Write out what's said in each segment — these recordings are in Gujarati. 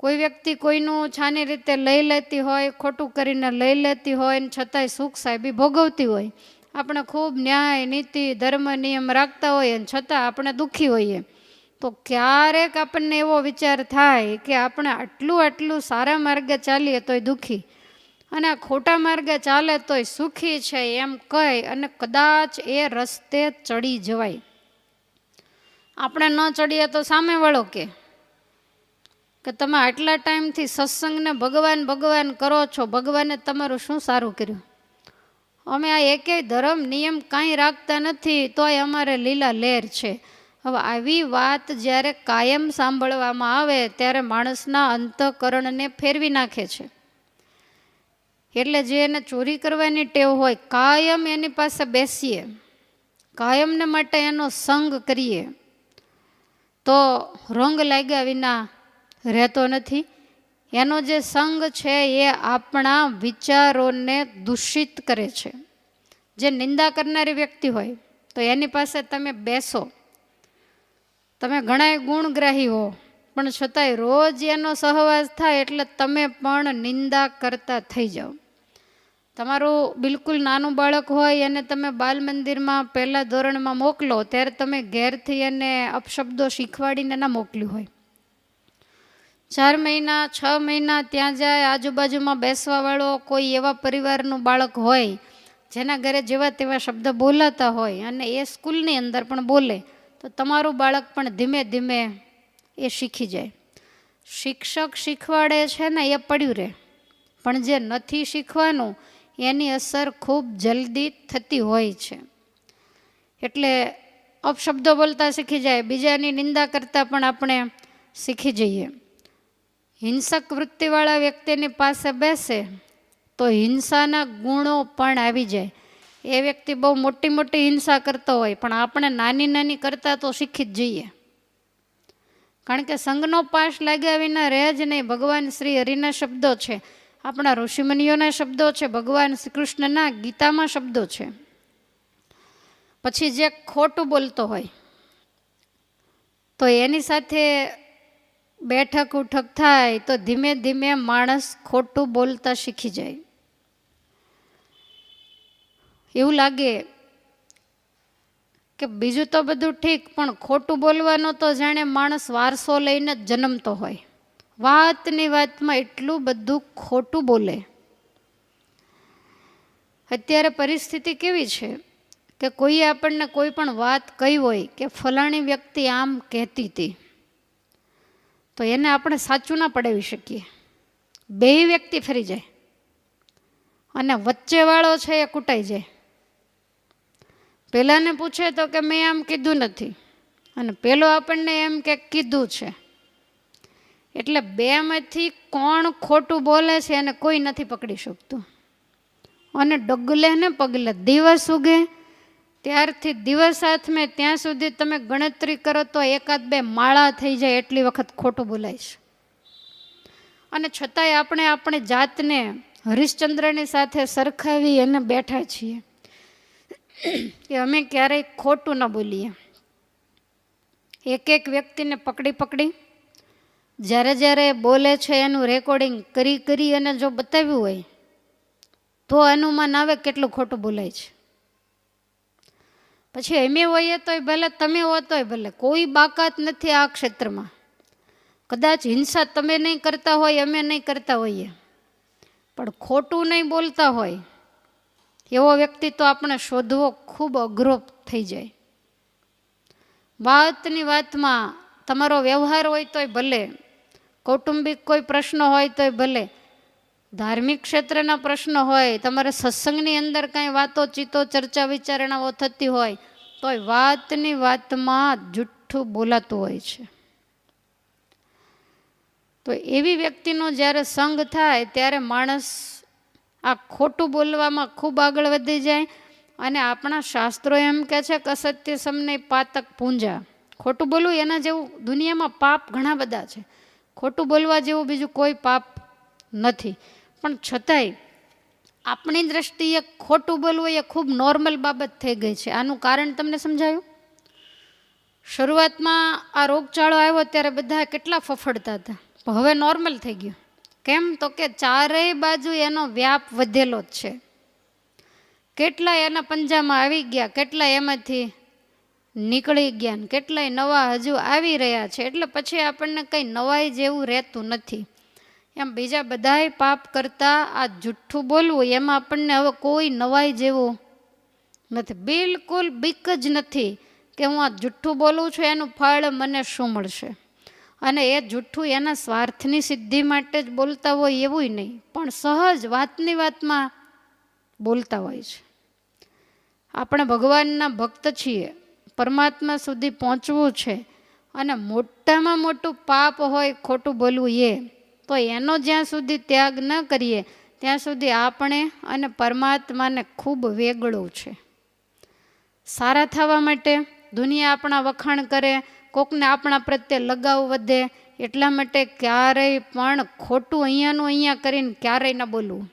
કોઈ વ્યક્તિ કોઈનું છાની રીતે લઈ લેતી હોય, ખોટું કરીને લઈ લેતી હોય ને છતાંય સુખ સાહેબી ભોગવતી હોય. આપણે ખૂબ ન્યાય, નીતિ, ધર્મ, નિયમ રાખતા હોઈએ ને છતાં આપણે દુઃખી હોઈએ. તો ક્યારેક આપણને એવો વિચાર થાય કે આપણે આટલું આટલું સારા માર્ગે ચાલીએ તોય દુઃખી. અને આ ખોટા માર્ગે ચાલે તોય સુખી છે એમ કહી અને કદાચ એ રસ્તે ચડી જવાય. આપણે ન ચડીએ તો સામેવાળો કે? કે તમે આટલા ટાઈમથી સત્સંગને ભગવાન ભગવાન કરો છો, ભગવાને તમારું શું સારું કર્યું? અમે આ એકેય ધર્મ, નિયમ કાંઈ રાખતા નથી, તોય અમારે લીલા લહેર છે. હવે આવી વાત જ્યારે કાયમ સાંભળવામાં આવે, ત્યારે માણસના અંતઃકરણને ફેરવી નાખે છે. એટલે જે એને ચોરી કરવાની ટેવ હોય, કાયમ એની પાસે બેસીએ. કાયમને માટે એનો સંગ કરીએ. તો રંગ લાગ્યા વિના રહેતો નથી. એનો જે સંગ છે એ આપણા વિચારોને દૂષિત કરે છે. જે નિંદા કરનારી વ્યક્તિ હોય, તો એની પાસે તમે બેસો. તમે ઘણાય ગુણગ્રાહી હો, પણ છતાંય રોજ એનો સહવાસ થાય એટલે તમે પણ નિંદા કરતા થઈ જાઓ. તમારું બિલકુલ નાનું બાળક હોય અને તમે બાલ મંદિરમાં પહેલાં ધોરણમાં મોકલો, ત્યારે તમે ઘેરથી એને અપશબ્દો શીખવાડીને ના મોકલ્યું હોય. ચાર મહિના, છ મહિના ત્યાં જાય, આજુબાજુમાં બેસવાવાળો કોઈ એવા પરિવારનું બાળક હોય, જેના ઘરે જેવા તેવા શબ્દ બોલાતા હોય અને એ સ્કૂલની અંદર પણ બોલે, તો તમારું બાળક પણ ધીમે ધીમે એ શીખી જાય. શિક્ષક શીખવાડે છે ને એ પડ્યું રહે પણ જે નથી શીખવાનું, એની અસર ખૂબ જલ્દી થતી હોય છે. એટલે અપશબ્દો બોલતા શીખી જાય, બીજાની નિંદા કરતાં પણ આપણે શીખી જઈએ. હિંસક વૃત્તિવાળા વ્યક્તિની પાસે બેસે, તો હિંસાના ગુણો પણ આવી જાય. એ વ્યક્તિ બહુ મોટી મોટી હિંસા કરતો હોય, પણ આપણે નાની નાની કરતાં તો શીખી જ જઈએ. કારણ કે સંઘનો પાશ લાગ્યા વિના રહે જ નહીં. ભગવાન શ્રી હરિના શબ્દો છે. આપણા ઋષિમુનિઓના શબ્દો છે. ભગવાન શ્રી કૃષ્ણના ગીતામાં શબ્દો છે. પછી જે ખોટું બોલતો હોય, તો એની સાથે બેઠક ઉઠક થાય તો ધીમે ધીમે માણસ ખોટું બોલતા શીખી જાય. એવું લાગે કે બીજું તો બધું ઠીક, પણ ખોટું બોલવાનો તો જાણે માણસ વારસો લઈને જ જન્મતો હોય. વાતની વાતમાં એટલું બધું ખોટું બોલે. અત્યારે પરિસ્થિતિ કેવી છે કે કોઈએ આપણને કોઈ પણ વાત કહી હોય કે ફલાણી વ્યક્તિ આમ કહેતી હતી. તો એને આપણે સાચું ના પડાવી શકીએ. બે વ્યક્તિ ફરી જાય અને વચ્ચેવાળો છે એ કૂટાઈ જાય. પહેલાંને પૂછે તો કે મેં આમ કીધું નથી. અને પેલો આપણને એમ કે કીધું છે. એટલે બેમાંથી કોણ ખોટું બોલે છે એને કોઈ નથી પકડી શકતું. અને ડગલે ને પગલે દિવસ ઉગે ત્યારથી દિવસ હાથમે ત્યાં સુધી તમે ગણતરી કરો તો એકાદ બે માળા થઈ જાય એટલી વખત ખોટું બોલાય છે. અને છતાંય આપણે આપણી જાતને હરિશ્ચંદ્રની સાથે સરખાવી અને બેઠા છીએ કે અમે ક્યારેય ખોટું ન બોલીએ. એક એક વ્યક્તિને પકડી પકડી જ્યારે જ્યારે બોલે છે એનું રેકોર્ડિંગ કરી કરી અને જો બતાવ્યું હોય તો અનુમાન આવે કેટલું ખોટું બોલાય છે. પછી અમે હોઈએ તોય ભલે, તમે હો તોય ભલે, કોઈ બાકાત નથી આ ક્ષેત્રમાં. કદાચ હિંસા તમે નહીં કરતા હોય, અમે નહીં કરતા હોઈએ. પણ ખોટું નહીં બોલતા હોય, એવો વ્યક્તિ તો આપણે શોધવો ખૂબ અઘરો થઈ જાય. વાતની વાતમાં તમારો વ્યવહાર હોય તોય ભલે, કૌટુંબિક કોઈ પ્રશ્ન હોય તોય ભલે ધાર્મિક ક્ષેત્રના પ્રશ્નો હોય, તમારે સત્સંગની અંદર કાંઈ વાતો ચિત્તો ચર્ચા, વિચારણાઓ થતી હોય, તોય વાતની વાતમાં જુઠ્ઠું બોલાતું હોય છે. તો એવી વ્યક્તિનો જ્યારે સંગ થાય, ત્યારે માણસ આ ખોટું બોલવામાં ખૂબ આગળ વધી જાય અને આપણા શાસ્ત્રો એમ કહે છે કે અસત્ય સમને પાતક પૂંજા. ખોટું બોલવું એના જેવું દુનિયામાં પાપ ઘણા બધા છે. ખોટું બોલવા જેવું બીજું કોઈ પાપ નથી. પણ છતાંય આપણી દ્રષ્ટિએ ખોટું બોલવું એ ખૂબ નોર્મલ બાબત થઈ ગઈ છે. આનું કારણ તમને સમજાયું? શરૂઆતમાં આ રોગચાળો આવ્યો ત્યારે બધા કેટલા ફફડતા હતા. હવે નોર્મલ થઈ ગયું. કેમ? તો કે ચારેય બાજુ એનો વ્યાપ વધેલો જ છે. કેટલાય એના પંજામાં આવી ગયા કેટલાય એમાંથી નીકળી ગયા, કેટલાય નવા હજુ આવી રહ્યા છે. એટલે પછી આપણને કંઈ નવાઈ જેવું રહેતું નથી. એમ બીજા બધાય પાપ કરતાં આ જુઠ્ઠું બોલવું એમાં આપણને હવે કોઈ નવાઈ જેવું નથી. બિલકુલ બીક જ નથી કે હું આ જુઠ્ઠું બોલું છું, એનું ફળ મને શું મળશે? અને એ જુઠ્ઠું એના સ્વાર્થની સિદ્ધિ માટે જ બોલતા હોય એવું નહીં, પણ સહજ વાતની વાતમાં બોલતા હોય છે. આપણે ભગવાનના ભક્ત છીએ, પરમાત્મા સુધી પહોંચવું છે, અને મોટામાં મોટું પાપ હોય ખોટું બોલવું એ તો એનો જ્યાં સુધી ત્યાગ ન કરીએ, ત્યાં સુધી આપણે અને પરમાત્માને ખૂબ વેગળું છે. સારા થવા માટે દુનિયા આપણા વખાણ કરે, કોકને આપણા પ્રત્યે લગાવ વધે, એટલા માટે ક્યારેય પણ ખોટું અહીંયાનું અહીંયા કરીને ક્યારેય ન બોલવું.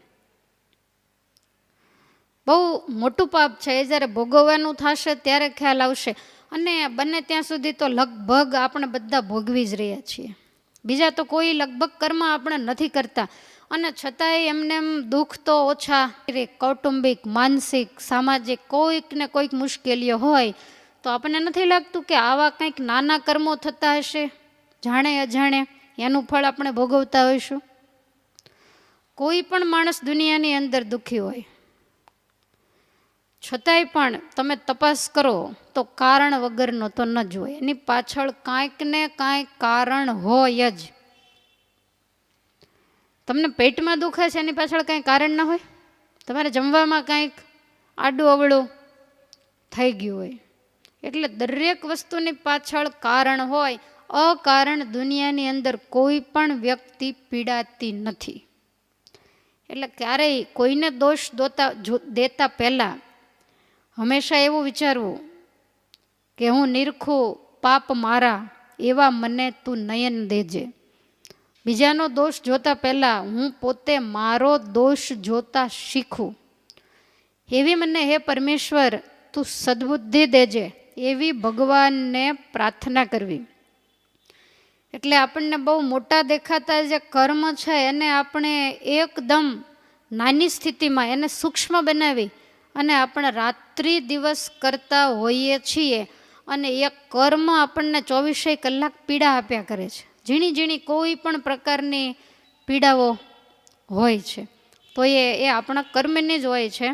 બહુ મોટું પાપ છે, એ જ્યારે ભોગવવાનું થશે ત્યારે ખ્યાલ આવશે. અને બને ત્યાં સુધી તો લગભગ આપણે બધા ભોગવી જ રહ્યા છીએ. બીજા તો કોઈ લગભગ કર્મ આપણે નથી કરતા. અને છતાંય એમને એમ દુઃખ તો ઓછા. કૌટુંબિક, માનસિક, સામાજિક કોઈક ને કોઈક મુશ્કેલીઓ હોય, તો આપણને નથી લાગતું કે આવા કંઈક નાના કર્મો થતા હશે? જાણે અજાણે એનું ફળ આપણે ભોગવતા હોઈશું? કોઈ પણ માણસ દુનિયાની અંદર દુઃખી હોય. છતાંય પણ તમે તપાસ કરો તો કારણ વગરનો તો ન જ હોય એની પાછળ કાંઈક ને કાંઈક કારણ હોય જ. તમને પેટમાં દુખે છે એની પાછળ કાંઈ કારણ ના હોય? તમારે જમવામાં કાંઈક આડું અવળું થઈ ગયું હોય. એટલે દરેક વસ્તુની પાછળ કારણ હોય. અકારણ દુનિયાની અંદર કોઈ પણ વ્યક્તિ પીડાતી નથી. એટલે ક્યારેય કોઈને દોષ દોતા દેતા પહેલાં હંમેશા એવું વિચારવું કે હું નિરખું પાપ મારા એવા મને તું નયન દેજે. બીજાનો દોષ જોતા પહેલાં હું પોતે મારો દોષ જોતા શીખું. એવી મને હે પરમેશ્વર, તું સદબુદ્ધિ દેજે એવી ભગવાનને પ્રાર્થના કરવી. એટલે આપણને બહુ મોટા દેખાતા જે કર્મ છે એને આપણે એકદમ નાની સ્થિતિમાં એને સૂક્ષ્મ બનાવી અને આપણે રાત્રિ દિવસ કરતા હોઈએ છીએ અને એ કર્મ આપણને ચોવીસે કલાક પીડા આપ્યા કરે છે. ઝીણી ઝીણી કોઈ પણ પ્રકારની પીડાઓ હોય છે. તો એ એ આપણા કર્મની જ હોય છે.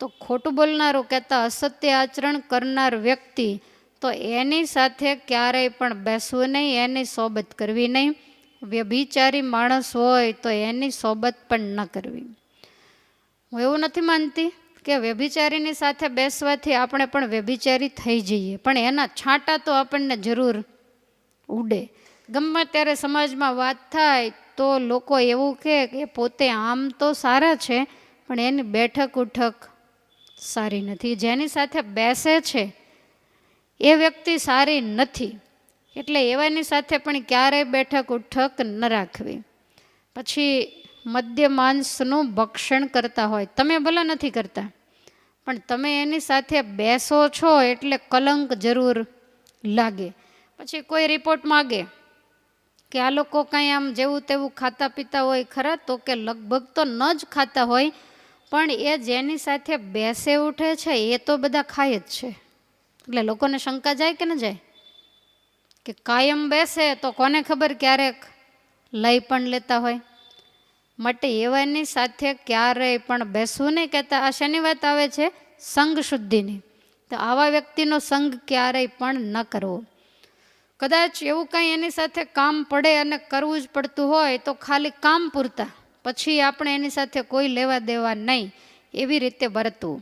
તો ખોટું બોલનારો કહેતા અસત્ય આચરણ કરનાર વ્યક્તિ તો એની સાથે ક્યારેય પણ બેસવું નહીં, એની સોબત કરવી નહીં. વ્યભિચારી માણસ હોય તો એની સોબત પણ ન કરવી. હું એવું નથી માનતી. કે વ્યભિચારીની સાથે બેસવાથી આપણે પણ વ્યભિચારી થઈ જઈએ. પણ એના છાંટા તો આપણને જરૂર ઉડે. ગમે ત્યારે સમાજમાં વાત થાય તો લોકો એવું કહે કે પોતે આમ તો સારા છે, પણ એની બેઠક ઉઠક સારી નથી. જેની સાથે બેસે છે એ વ્યક્તિ સારી નથી. એટલે એવાની સાથે પણ ક્યારેય બેઠક ઉઠક ન રાખવી. પછી મદ્ય માંસનું ભક્ષણ કરતા હોય. તમે ભલે નથી કરતા. પણ તમે એની સાથે બેસો છો એટલે કલંક જરૂર લાગે. પછી કોઈ રિપોર્ટ માગે કે આ લોકો કાંઈ આમ જેવું તેવું ખાતા પીતા હોય ખરા તો કે લગભગ તો ન જ ખાતા હોય, પણ એ જેની સાથે બેસે ઉઠે છે એ તો બધા ખાય જ છે. એટલે લોકોને શંકા જાય કે ન જાય? કે કાયમ બેસે તો કોને ખબર ક્યારેક લઈ પણ લેતા હોય? માટે એવાની સાથે ક્યારેય પણ બેસવું નહીં કહેતા. આ શેની વાત આવે છે? સંગ શુદ્ધિની. તો આવા વ્યક્તિનો સંગ ક્યારેય પણ ન કરવો. કદાચ એવું કંઈ એની સાથે કામ પડે અને કરવું જ પડતું હોય તો ખાલી કામ પૂરતા. પછી આપણે એની સાથે કોઈ લેવા દેવા નહીં. એવી રીતે વર્તવું.